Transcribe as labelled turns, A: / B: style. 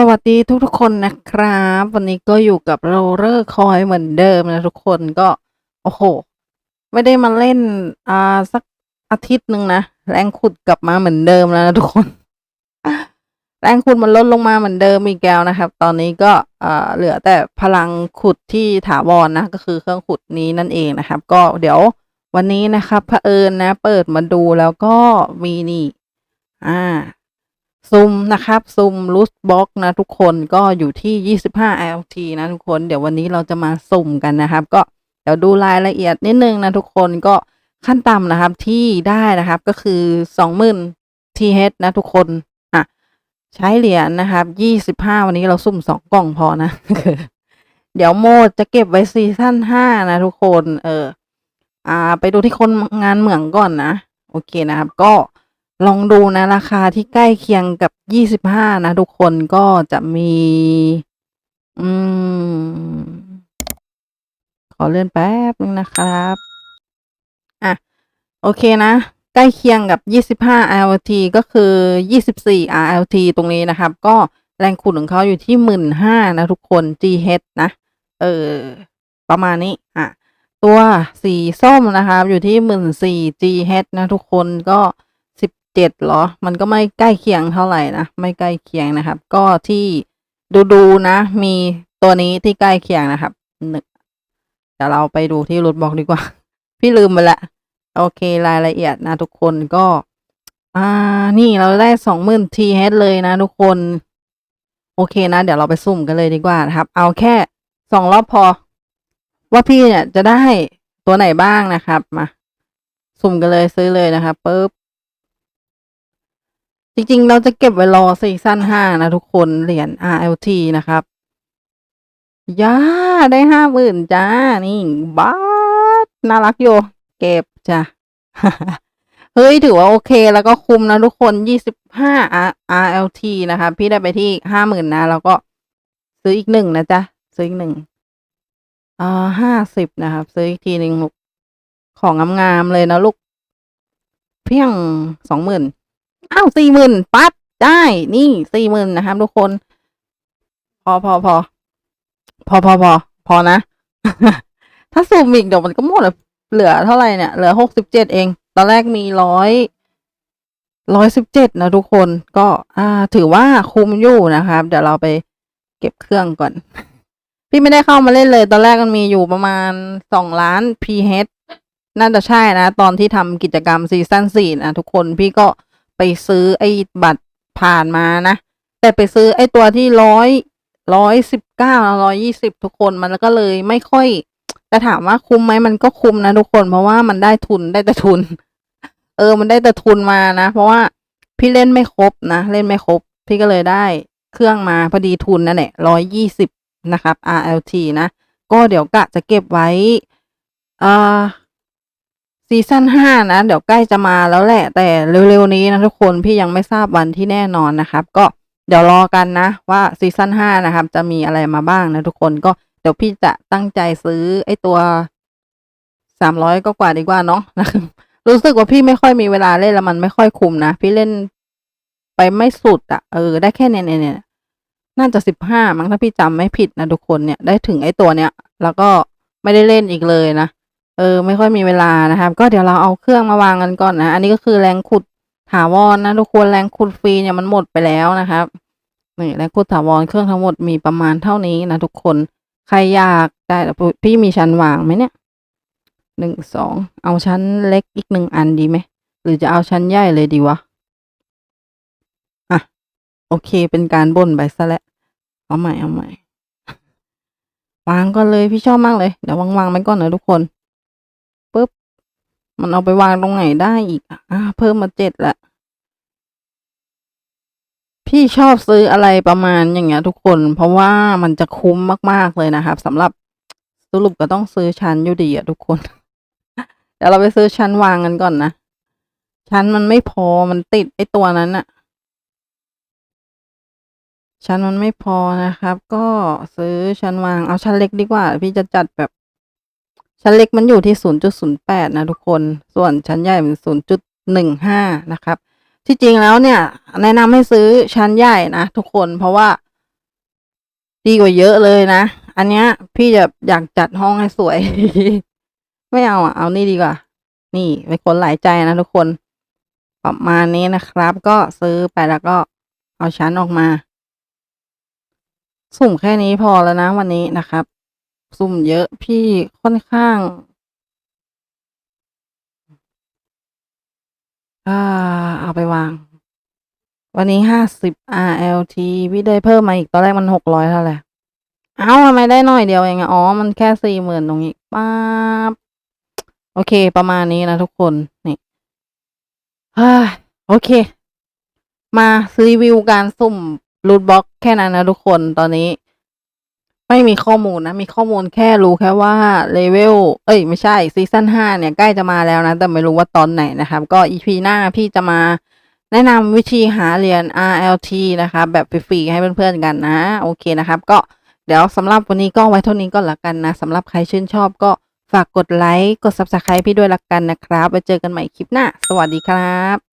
A: สวัสดีทุกๆคนนะครับ วันนี้ก็อยู่กับโรเลอร์คอยเหมือนเดิมนะทุกคนก็โอ้โห ไม่ได้มาเล่นอ่าสักอาทิตย์หนึ่งนะแรงขุดกลับมาเหมือนเดิมแล้วนะทุกคน แรงขุดมันลดลงมาเหมือนเดิมอีกแล้วนะครับ ตอนนี้ก็อ่าเหลือแต่พลังขุดที่ถาวรนะก็คือเครื่องขุดนี้นั่นเองนะครับ ก็เดี๋ยววันนี้นะครับเผอิญนะ เปิดมาดูแล้วก็มีนี่ อ่า ซุมนะครับ ซุมลูสบ็อกนะทุกคนก็อยู่ที่ 25 LT นะทุกคนเดี๋ยววันนี้เราจะมาสุ่มกันนะครับ ก็เดี๋ยวดูรายละเอียดนิดนึงนะทุกคนก็ขั้นต่ำนะครับที่ได้นะครับก็คือ 20,000 TH นะทุกคนอะใช้เหรียญนะครับ 25 วันนี้เราสุ่ม 2 กล่องพอนะ เดี๋ยวโมดจะเก็บไว้ซีซั่น 5 นะทุกคน เออ อ่า ไปดูที่คนงานเหมืองก่อนนะ โอเคนะครับก็ ลองดูนะ ราคาที่ใกล้เคียงกับยี่สิบห้านะ ทุกคนก็จะมี อืม ขอเลื่อนแป๊บนึงนะครับ อะ โอเคนะ ใกล้เคียงกับยี่สิบห้า RLT ก็คือยี่สิบสี่ RLT ตรงนี้นะครับ ก็แรงขุดของเขาอยู่ที่หมื่นห้านะ ทุกคน GH นะ เออ ประมาณนี้ อะ ตัวสีส้มนะครับ อยู่ที่หมื่นสี่ GH นะ ทุกคนก็ เจ็ดเหรอ มันก็ไม่ใกล้เคียงเท่าไหร่นะ ไม่ใกล้เคียงนะครับ ก็ที่ดูดูๆนะ มีตัวนี้ที่ใกล้เคียงนะครับหนึ่งเดี๋ยวเราไปดูที่รถบอกดีกว่า พี่ลืมไปละ โอเครายละเอียดนะทุกคนก็ อ่า นี่เราได้สองหมื่น TH เลยนะทุกคน โอเคนะ เดี๋ยวเราไปสุ่มกันเลยดีกว่านะครับ เอาแค่สองรอบพอ ว่าพี่เนี่ยจะได้ตัวไหนบ้างนะครับ มา สุ่มกันเลยซื้อเลยนะครับปุ๊บ จริงๆ เราจะเก็บไว้รอซีซั่นห้านะทุกคนเหรียญ RLT นะครับย่าได้ห้าหมื่นจ้า นี่บ้าสน่ารักอยู่เก็บจ้ะเฮ้ย ถือว่าโอเคแล้วก็คุ้มนะทุกคนยี่สิบห้า RLT นะคะพี่ได้ไปที่ห้าหมื่นนะ แล้วก็ซื้ออีกหนึ่งนะจ๊ะ ซื้ออีกหนึ่งอ่าห้าสิบนะครับ ซื้ออีกทีหนึ่งลูกของงามๆเลยนะลูก เพียงสองหมื่น อ้าวสี่หมื่นปั๊บได้นี่สี่หมื่นนะครับทุกคน พอพอพอพอพอพอพอนะ ถ้าซูมอีกเดี๋ยวมันก็หมดเหลือเท่าไหร่เนี่ย เหลือหกสิบเจ็ดเอง ตอนแรกมีร้อยร้อยสิบเจ็ดนะทุกคนก็อ่า ถือว่าคุ้มอยู่นะครับ เดี๋ยวเราไปเก็บเครื่องก่อน พี่ไม่ได้เข้ามาเล่นเลย ตอนแรกมันมีอยู่ประมาณสองล้าน PH น่าจะใช่นะ ตอนที่ทำกิจกรรมซีซั่นสี่นะทุกคนพี่ก็ ไปซื้อไอ้บัตรผ่านมานะ แต่ไปซื้อไอ้ตัวที่ร้อยร้อยสิบเก้าร้อยยี่สิบทุกคนมันก็เลยไม่ค่อยจะถามว่าคุ้มไหมมันก็คุ้มนะทุกคน เพราะว่ามันได้ทุนได้แต่ทุน เออ มันได้แต่ทุนมานะ เพราะว่าพี่เล่นไม่ครบนะเล่นไม่ครบ พี่ก็เลยได้เครื่องมาพอดีทุนนั่นแหละร้อยยี่สิบนะครับ RLT นะ ก็เดี๋ยวกะจะเก็บไว้อ่า ซีซั่นห้านะ เดี๋ยวใกล้จะมาแล้วแหละ แต่เร็วๆนี้นะทุกคนพี่ยังไม่ทราบวันที่แน่นอนนะครับ ก็เดี๋ยวรอกันนะ ว่าซีซั่นห้านะครับ จะมีอะไรมาบ้างนะทุกคนก็เดี๋ยวพี่จะตั้งใจซื้อไอ้ตัวสามร้อยก็กว่าดีกว่าเนาะนะรู้สึกว่าพี่ไม่ค่อยมีเวลาเล่นแล้วมันไม่ค่อยคุ้มนะ พี่เล่นไปไม่สุดอะ่ะเออได้แค่เนี่ยเนี่ยเนี่ยน่าจะสิบห้ามั้งถ้าพี่จำไม่ผิดนะทุกคนเนี่ยได้ถึงไอ้ตัวเนี้ย แล้วก็ไม่ได้เล่นอีกเลยนะ เออไม่ค่อยมีเวลานะครับ ก็เดี๋ยวเราเอาเครื่องมาวางกันก่อนนะ อันนี้ก็คือแรงขุดถาวรนะทุกคนแรงขุดฟรีเนี่ยมันหมดไปแล้วนะครับนี่แรงขุดถาวรเครื่องทั้งหมดมีประมาณเท่านี้นะทุกคนใครอยากได้พี่มีชั้นวางไหมเนี่ยหนึ่งสองเอาชั้นเล็กอีกหนึ่งอันดีไหมหรือจะเอาชั้นใหญ่เลยดีวะอะโอเคเป็นการบ่นไปซะแล้วเอาใหม่เอาใหม่วางก่อนเลยพี่ชอบมากเลยเดี๋ยววางวางๆไปก่อนนะทุกคน มันเอาไปวางตรงไหนได้อีกอะอ่าเพิ่มมาเจ็ดละ พี่ชอบซื้ออะไรประมาณอย่างเงี้ย ทุกคน เพราะว่ามันจะคุ้มมากๆเลยนะครับสำหรับสรุปก็ต้องซื้อชั้นอยู่ดีอะทุกคนเดี๋ยวเราไปซื้อชั้นวางกันก่อนนะ ชั้นมันไม่พอมันติดไอ้ตัวนั้นอะชั้นมันไม่พอนะครับ ก็ซื้อชั้นวางเอาชั้นเล็กดีกว่า พี่จะจัดแบบ ชั้นเล็กมันอยู่ที่ 0.08 นะทุกคน ส่วนชั้นใหญ่มัน 0.15 นะครับ ที่จริงแล้วเนี่ย แนะนำให้ซื้อชั้นใหญ่นะทุกคน เพราะว่า ดีกว่าเยอะเลยนะ อันเนี้ย พี่จะอยากจัดห้องให้สวย ไม่เอาอะ เอานี่ดีกว่า นี่เป็นคนหลายใจนะทุกคน ประมาณนี้นะครับ ก็ซื้อไปแล้วก็เอาชั้นออกมา สุ่มแค่นี้พอแล้วนะวันนี้นะครับ สุ่มเยอะพี่ค่อนข้าง อ่า เอาไปวาง วันนี้ห้าสิบ RLT พี่ได้เพิ่มมาอีกตอนแรกมันหกร้อยเท่าไหร่เอ้าทำไมได้หน่อยเดียวเองอ๋อ มันแค่สี่หมื่นตรงนี้ป๊าบโอเค ประมาณนี้นะทุกคน นี่เฮ้โอเค มารีวิวการสุ่มรูทบล็อกแค่นั้นนะทุกคนตอนนี้ ไม่มีข้อมูลนะ มีข้อมูลแค่รู้แค่ว่าเลเวล เอ้ย ไม่ใช่ซีซั่นห้าเนี่ย ใกล้จะมาแล้วนะ แต่ไม่รู้ว่าตอนไหนนะครับ ก็อีพีหน้าพี่จะมาแนะนำวิธีหาเหรียญ RLT นะครับแบบฟรีๆให้เพื่อนๆกันนะ โอเคนะครับ ก็เดี๋ยวสำหรับวันนี้ก็ไว้เท่านี้ก็แล้วกันนะสำหรับใครชื่นชอบก็ฝากกดไลค์ กด Subscribe พี่ด้วยละกันนะครับ ไว้เจอกันใหม่คลิปหน้า สวัสดีครับ